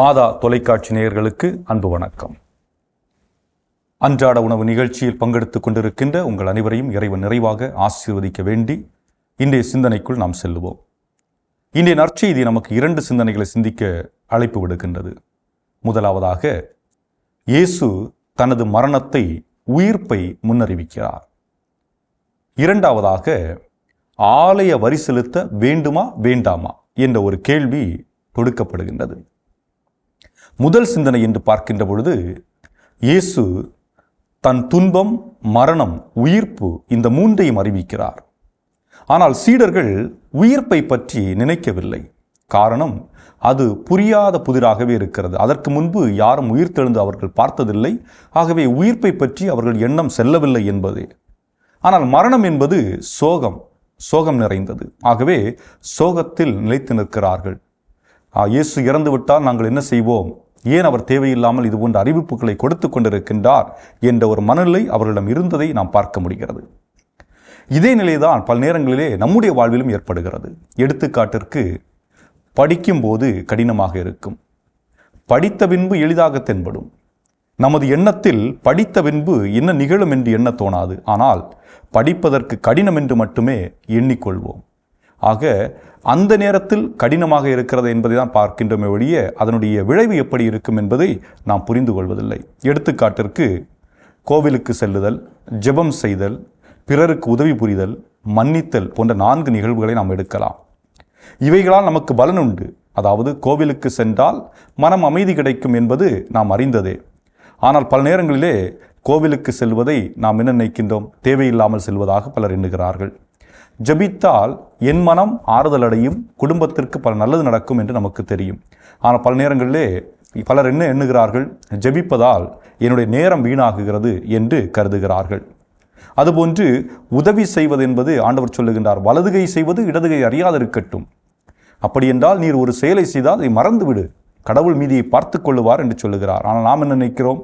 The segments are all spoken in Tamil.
மாதா தொலைக்காட்சி நேயர்களுக்கு அன்பு வணக்கம். அன்றாட உணவு நிகழ்ச்சியில் பங்கெடுத்துக் கொண்டிருக்கின்ற உங்கள் அனைவரையும் இறைவன் நிறைவாக ஆசீர்வதிக்க வேண்டி இன்றைய சிந்தனைக்குள் நாம் செல்லுவோம். இன்றைய நற்செய்தி நமக்கு இரண்டு சிந்தனைகளை சிந்திக்க அழைப்பு விடுக்கின்றது. முதலாவதாக இயேசு தனது மரணத்தை உயிர்ப்பை முன்னறிவிக்கிறார். இரண்டாவதாக ஆலய வரி செலுத்த வேண்டுமா வேண்டாமா என்ற ஒரு கேள்வி தொடுக்கப்படுகின்றது. முதல் சிந்தனை என்று பார்க்கின்ற பொழுது இயேசு தன் துன்பம் மரணம் உயிர்ப்பு இந்த மூன்றையும் அறிவிக்கிறார். ஆனால் சீடர்கள் உயிர்ப்பை பற்றி நினைக்கவில்லை. காரணம் அது புரியாத புதிராகவே இருக்கிறது. அதற்கு முன்பு யாரும் உயிர்த்தெழுந்து அவர்கள் பார்த்ததில்லை. ஆகவே உயிர்ப்பை பற்றி அவர்கள் எண்ணம் செல்லவில்லை என்பதே. ஆனால் மரணம் என்பது சோகம் சோகம் நிறைந்தது. ஆகவே சோகத்தில் நிலைத்து நிற்கிறார்கள். இயேசு இறந்து விட்டால் நாங்கள் என்ன செய்வோம்? ஏன் அவர் தேவையில்லாமல் இது போன்ற அறிவிப்புகளை கொடுத்து கொண்டிருக்கின்றார் என்ற ஒரு மனநிலை அவர்களிடம் இருந்ததை நாம் பார்க்க முடிகிறது. இதே நிலைதான் பல நேரங்களிலே நம்முடைய வாழ்விலும் ஏற்படுகிறது. எடுத்துக்காட்டிற்கு படிக்கும்போது கடினமாக இருக்கும். படித்த பின்பு எளிதாக தென்படும். நமது எண்ணத்தில் படித்த பின்பு என்ன நிகழும் என்று எண்ண தோணாது. ஆனால் படிப்பதற்கு கடினம் என்று மட்டுமே எண்ணிக்கொள்வோம். ஆக அந்த நேரத்தில் கடினமாக இருக்கிறது என்பதை தான் பார்க்கின்றோமே ஒழிய அதனுடைய விளைவு எப்படி இருக்கும் என்பதை நாம் புரிந்து கொள்வதில்லை. எடுத்துக்காட்டிற்கு கோவிலுக்கு செல்லுதல் ஜெபம் செய்தல் பிறருக்கு உதவி புரிதல் மன்னித்தல் போன்ற நான்கு நிகழ்வுகளை நாம் எடுக்கலாம். இவைகளால் நமக்கு பலன் உண்டு. அதாவது கோவிலுக்கு சென்றால் மனம் அமைதி கிடைக்கும் என்பது நாம் அறிந்ததே. ஆனால் பல நேரங்களிலே கோவிலுக்கு செல்வதை நாம் என்ன நினைக்கின்றோம்? தேவையில்லாமல் செல்வதாக பலர் எண்ணுகிறார்கள். ஜபித்தால் என் மனம் ஆறுதல் அடையும் குடும்பத்திற்கு பல நல்லது நடக்கும் என்று நமக்கு தெரியும். ஆனால் பல நேரங்களிலே பலர் என்ன எண்ணுகிறார்கள்? ஜெபிப்பதால் என்னுடைய நேரம் வீணாகுகிறது என்று கருதுகிறார்கள். அதுபோன்று உதவி செய்வது என்பது ஆண்டவர் சொல்லுகின்றார் வலதுகை செய்வது இடதுகை அறியாதிருக்கட்டும். அப்படி என்றால் நீர் ஒரு செயலை செய்தால் அதை மறந்துவிடு. கடவுள் மீதியை பார்த்து கொள்ளுவார் என்று சொல்லுகிறார். ஆனால் நாம் என்ன நினைக்கிறோம்?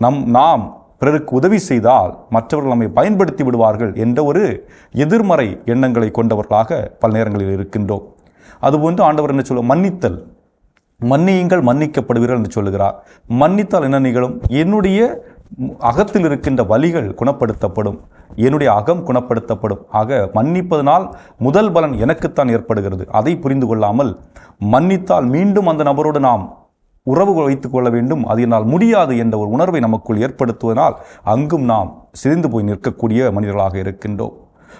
நம் நாம் பிறருக்கு உதவி செய்தால் மற்றவர்கள் நம்மை பயன்படுத்தி விடுவார்கள் என்ற ஒரு எதிர்மறை எண்ணங்களை கொண்டவர்களாக பல நேரங்களில் இருக்கின்றோம். அதுபோன்று ஆண்டவர் என்ன சொல்ல மன்னித்தல். மன்னியுங்கள் மன்னிக்கப்படுவீர்கள் என்று சொல்லுகிறார். மன்னித்தால் என்ன நிகழும்? என்னுடைய அகத்தில் இருக்கின்ற வலிகள் குணப்படுத்தப்படும். என்னுடைய அகம் குணப்படுத்தப்படும். ஆக மன்னிப்பதனால் முதல் பலன் எனக்குத்தான் ஏற்படுகிறது. அதை புரிந்து கொள்ளாமல் மன்னித்தால் மீண்டும் அந்த நபரோடு நாம் உறவு வைத்துக் கொள்ள வேண்டும். அது என்னால் முடியாது என்ற ஒரு உணர்வை நமக்குள் ஏற்படுத்துவதனால் அங்கும் நாம் சிதைந்து போய் நிற்கக்கூடிய மனிதர்களாக இருக்கின்றோம்.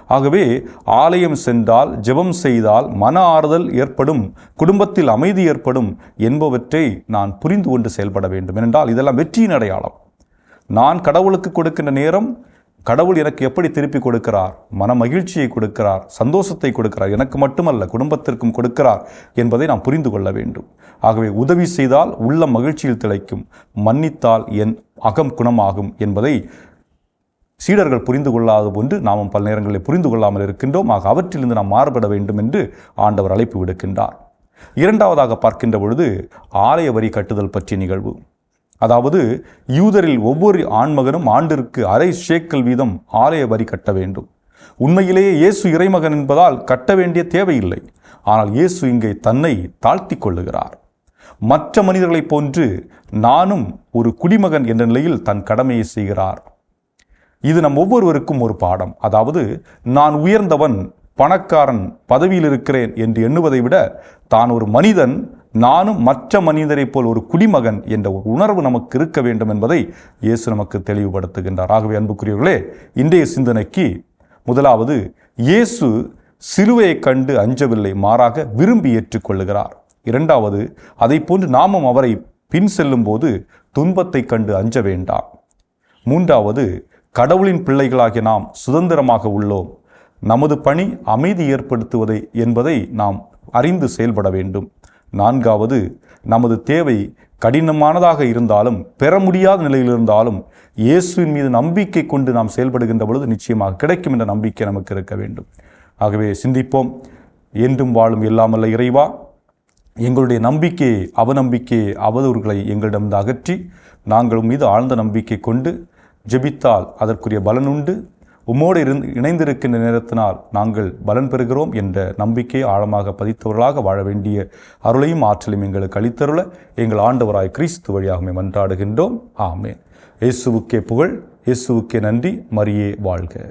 ஆகவே ஆலயம் சென்றால் ஜெபம் செய்தால் மன ஆறுதல் ஏற்படும் குடும்பத்தில் அமைதி ஏற்படும் என்பவற்றை நான் புரிந்து கொண்டு செயல்பட வேண்டும். ஏனென்றால் இதெல்லாம் வெற்றியின் அடையாளம். நான் கடவுளுக்கு கொடுக்கின்ற நேரம் கடவுள் எனக்கு எப்படி திருப்பி கொடுக்கிறார்? மன மகிழ்ச்சியை கொடுக்கிறார்? சந்தோஷத்தை கொடுக்கிறார்? எனக்கு மட்டுமல்ல குடும்பத்திற்கும் கொடுக்கிறார் என்பதை நாம் புரிந்து கொள்ள வேண்டும். ஆகவே உதவி செய்தால் உள்ள மகிழ்ச்சியில் திளைக்கும். மன்னித்தால் என் அகம் குணமாகும் என்பதை சீடர்கள் புரிந்து கொள்ளாத போன்று நாமும் பல நேரங்களில் புரிந்து கொள்ளாமல் இருக்கின்றோம். ஆக அவற்றிலிருந்து நாம் மாறுபட வேண்டும் என்று ஆண்டவர் அழைப்பு விடுக்கின்றார். இரண்டாவதாக பார்க்கின்ற பொழுது ஆலய வரி கட்டுதல் பற்றிய நிகழ்வு. அதாவது யூதரில் ஒவ்வொரு ஆண்மகனும் ஆண்டிற்கு அரை ஷேக்கல் வீதம் ஆலய வரி கட்ட வேண்டும். உண்மையிலேயே இயேசு இறைமகன் என்பதால் கட்ட வேண்டிய தேவையில்லை. ஆனால் இயேசு இங்கே தன்னை தாழ்த்தி கொள்ளுகிறார். மற்ற மனிதர்களைப் போன்று நானும் ஒரு குடிமகன் என்ற நிலையில் தன் கடமையை செய்கிறார். இது நம் ஒவ்வொருவருக்கும் ஒரு பாடம். அதாவது நான் உயர்ந்தவன் பணக்காரன் பதவியில் இருக்கிறேன் என்று எண்ணுவதை விட தான் ஒரு மனிதன் நானும் மற்ற மனிதரைப் போல் ஒரு குடிமகன் என்ற ஒரு உணர்வு நமக்கு இருக்க வேண்டும் என்பதை இயேசு நமக்கு தெளிவுபடுத்துகின்றார். ஆகவே அன்புக்குரியவர்களே இன்றைய சிந்தனைக்கு முதலாவது இயேசு சிலுவையைக் கண்டு அஞ்சவில்லை மாறாக விரும்பி ஏற்றுக்கொள்ளுகிறார். இரண்டாவது அதை போன்று நாமும் அவரை பின் செல்லும்போது துன்பத்தைக் கண்டு அஞ்ச வேண்டாம். மூன்றாவது கடவுளின் பிள்ளைகளாகிய நாம் சுதந்திரமாக உள்ளோம். நமது பணி அமைதி ஏற்படுத்துவதை என்பதை நாம் அறிந்து செயல்பட வேண்டும். நான்காவது நமது தேவை கடினமானதாக இருந்தாலும் பெற முடியாத நிலையில் இருந்தாலும் இயேசுவின் மீது நம்பிக்கை கொண்டு நாம் செயல்படுகின்ற பொழுது நிச்சயமாக கிடைக்கும் என்ற நம்பிக்கை நமக்கு இருக்க வேண்டும். ஆகவே சிந்திப்போம். என்றும் வாழும் எல்லாமல்ல இறைவா. எங்களுடைய நம்பிக்கையை அவநம்பிக்கையை அவதூறுகளை எங்களிடம் அகற்றி நாங்கள் மீது ஆழ்ந்த நம்பிக்கை கொண்டு ஜெபித்தால் அதற்குரிய பலனுண்டு உம்மோடு இருந்து இணைந்திருக்கின்ற நேரத்தினால் நாங்கள் பலன் பெறுகிறோம் என்ற நம்பிக்கையை ஆழமாக பதித்தவர்களாக வாழ வேண்டிய அருளையும் ஆற்றலையும் எங்களுக்கு அளித்தருள எங்கள் ஆண்டவராய் கிறிஸ்து வழியாகவே மன்றாடுகின்றோம். ஆமேன். இயேசுவுக்கே புகழ் இயேசுவுக்கே நன்றி. மரியே வாழ்க.